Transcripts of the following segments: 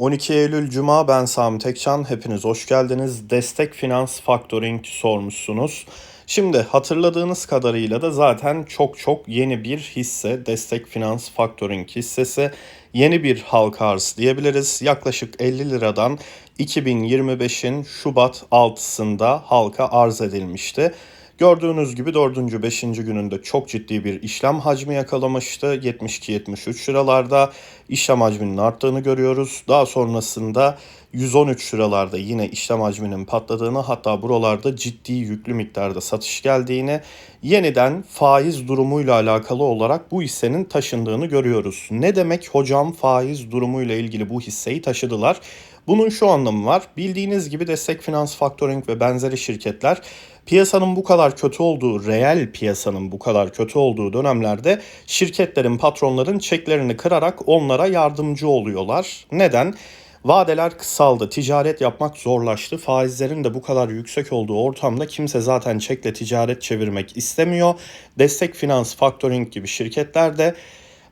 12 Eylül Cuma ben Sami Tekcan. Hepiniz hoş geldiniz. Destek Finans Factoring sormuşsunuz. Şimdi hatırladığınız kadarıyla da zaten çok çok yeni bir hisse Destek Finans Factoring hissesi. Yeni bir halka arz diyebiliriz. Yaklaşık 50 liradan 2025'in Şubat 6'sında halka arz edilmişti. Gördüğünüz gibi 4. 5. gününde çok ciddi bir işlem hacmi yakalamıştı. 72-73 liralarda işlem hacminin arttığını görüyoruz. Daha sonrasında 113 liralarda yine işlem hacminin patladığını hatta buralarda ciddi yüklü miktarda satış geldiğini yeniden faiz durumuyla alakalı olarak bu hissenin taşındığını görüyoruz. Ne demek hocam faiz durumuyla ilgili bu hisseyi taşıdılar? Bunun şu anlamı var. Bildiğiniz gibi destek finans factoring ve benzeri şirketler piyasanın bu kadar kötü olduğu, reel piyasanın bu kadar kötü olduğu dönemlerde şirketlerin, patronların çeklerini kırarak onlara yardımcı oluyorlar. Neden? Vadeler kısaldı, ticaret yapmak zorlaştı. Faizlerin de bu kadar yüksek olduğu ortamda kimse zaten çekle ticaret çevirmek istemiyor. Destek Finans, Factoring gibi şirketler de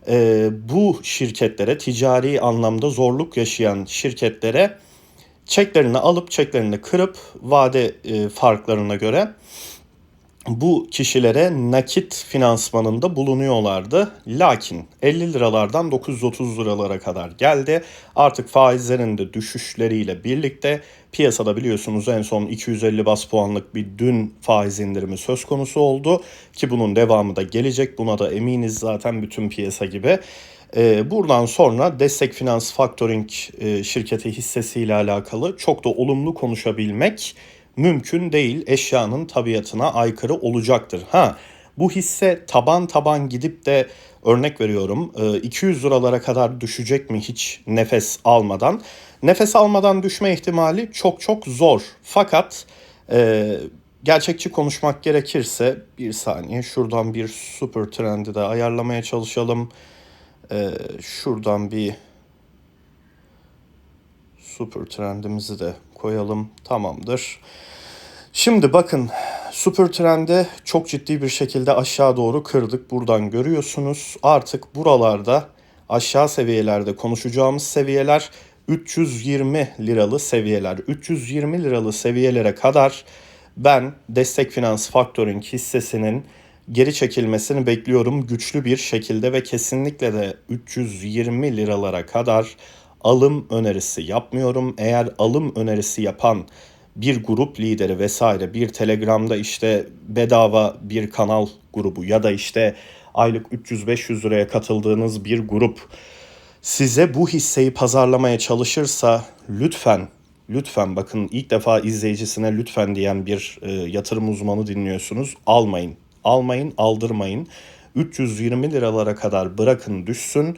e, bu şirketlere, ticari anlamda zorluk yaşayan şirketlere çeklerini alıp çeklerini kırıp vade e, farklarına göre bu kişilere nakit finansmanında bulunuyorlardı. Lakin 50 liralardan 930 liralara kadar geldi. Artık faizlerin de düşüşleriyle birlikte piyasada biliyorsunuz en son 250 bas puanlık bir dün faiz indirimi söz konusu oldu. Ki bunun devamı da gelecek buna da eminiz zaten bütün piyasa gibi. Ee, buradan sonra Destek Finans Factoring e, şirketi hissesiyle alakalı çok da olumlu konuşabilmek mümkün değil. Eşyanın tabiatına aykırı olacaktır. Ha bu hisse taban taban gidip de örnek veriyorum 200 e, liralara kadar düşecek mi hiç nefes almadan? Nefes almadan düşme ihtimali çok çok zor. Fakat e, gerçekçi konuşmak gerekirse bir saniye şuradan bir super trendi de ayarlamaya çalışalım. E, şuradan bir super trendimizi de koyalım. Tamamdır. Şimdi bakın super trendi çok ciddi bir şekilde aşağı doğru kırdık. Buradan görüyorsunuz. Artık buralarda aşağı seviyelerde konuşacağımız seviyeler 320 liralı seviyeler. 320 liralı seviyelere kadar ben Destek Finans Factoring hissesinin geri çekilmesini bekliyorum güçlü bir şekilde ve kesinlikle de 320 liralara kadar alım önerisi yapmıyorum. Eğer alım önerisi yapan bir grup lideri vesaire bir Telegram'da işte bedava bir kanal grubu ya da işte aylık 300-500 liraya katıldığınız bir grup size bu hisseyi pazarlamaya çalışırsa lütfen lütfen bakın ilk defa izleyicisine lütfen diyen bir e, yatırım uzmanı dinliyorsunuz. Almayın. Almayın, aldırmayın. 320 liralara kadar bırakın düşsün.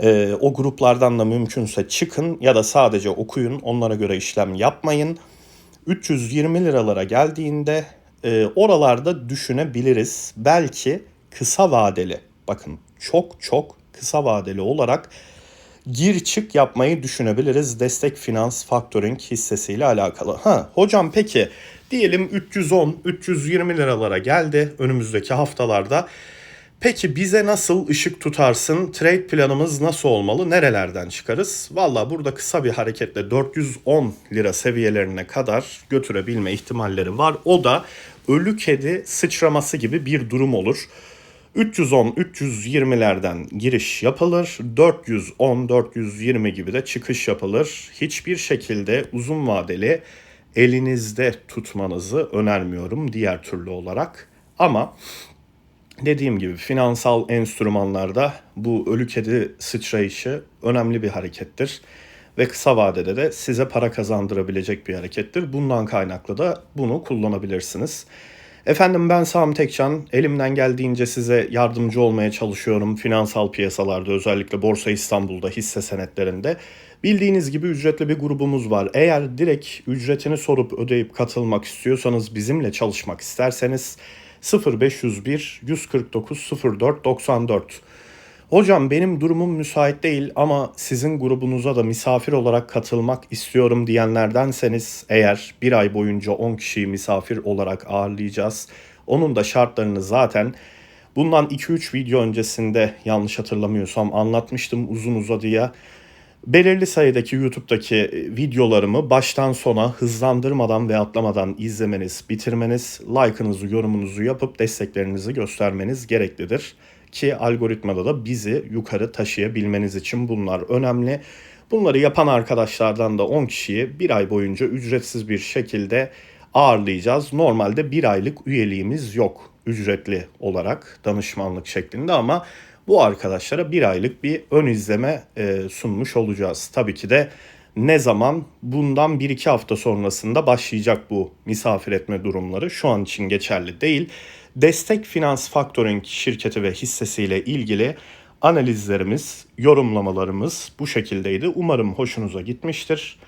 E, o gruplardan da mümkünse çıkın ya da sadece okuyun. Onlara göre işlem yapmayın. 320 liralara geldiğinde e, oralarda düşünebiliriz. Belki kısa vadeli bakın çok çok kısa vadeli olarak gir çık yapmayı düşünebiliriz destek finans factoring hissesiyle alakalı. Ha hocam peki diyelim 310 320 liralara geldi önümüzdeki haftalarda. Peki bize nasıl ışık tutarsın? Trade planımız nasıl olmalı? Nerelerden çıkarız? Valla burada kısa bir hareketle 410 lira seviyelerine kadar götürebilme ihtimalleri var. O da ölü kedi sıçraması gibi bir durum olur. 310-320'lerden giriş yapılır. 410-420 gibi de çıkış yapılır. Hiçbir şekilde uzun vadeli elinizde tutmanızı önermiyorum diğer türlü olarak. Ama dediğim gibi finansal enstrümanlarda bu ölü kedi sıçrayışı önemli bir harekettir. Ve kısa vadede de size para kazandırabilecek bir harekettir. Bundan kaynaklı da bunu kullanabilirsiniz. Efendim ben Sami Tekcan. Elimden geldiğince size yardımcı olmaya çalışıyorum. Finansal piyasalarda özellikle Borsa İstanbul'da hisse senetlerinde. Bildiğiniz gibi ücretli bir grubumuz var. Eğer direkt ücretini sorup ödeyip katılmak istiyorsanız bizimle çalışmak isterseniz 0501 149 04 94. Hocam benim durumum müsait değil ama sizin grubunuza da misafir olarak katılmak istiyorum diyenlerdenseniz eğer bir ay boyunca 10 kişiyi misafir olarak ağırlayacağız. Onun da şartlarını zaten bundan 2-3 video öncesinde yanlış hatırlamıyorsam anlatmıştım uzun uzadıya. Belirli sayıdaki YouTube'daki e, videolarımı baştan sona hızlandırmadan ve atlamadan izlemeniz, bitirmeniz, like'ınızı, yorumunuzu yapıp desteklerinizi göstermeniz gereklidir. Ki algoritmada da bizi yukarı taşıyabilmeniz için bunlar önemli. Bunları yapan arkadaşlardan da 10 kişiyi bir ay boyunca ücretsiz bir şekilde ağırlayacağız. Normalde bir aylık üyeliğimiz yok ücretli olarak danışmanlık şeklinde ama bu arkadaşlara bir aylık bir ön izleme e, sunmuş olacağız. Tabii ki de ne zaman bundan 1-2 hafta sonrasında başlayacak bu misafir etme durumları şu an için geçerli değil. Destek Finans Factoring şirketi ve hissesiyle ilgili analizlerimiz, yorumlamalarımız bu şekildeydi. Umarım hoşunuza gitmiştir.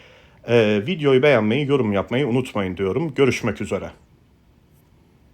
Ee, videoyu beğenmeyi, yorum yapmayı unutmayın diyorum. Görüşmek üzere.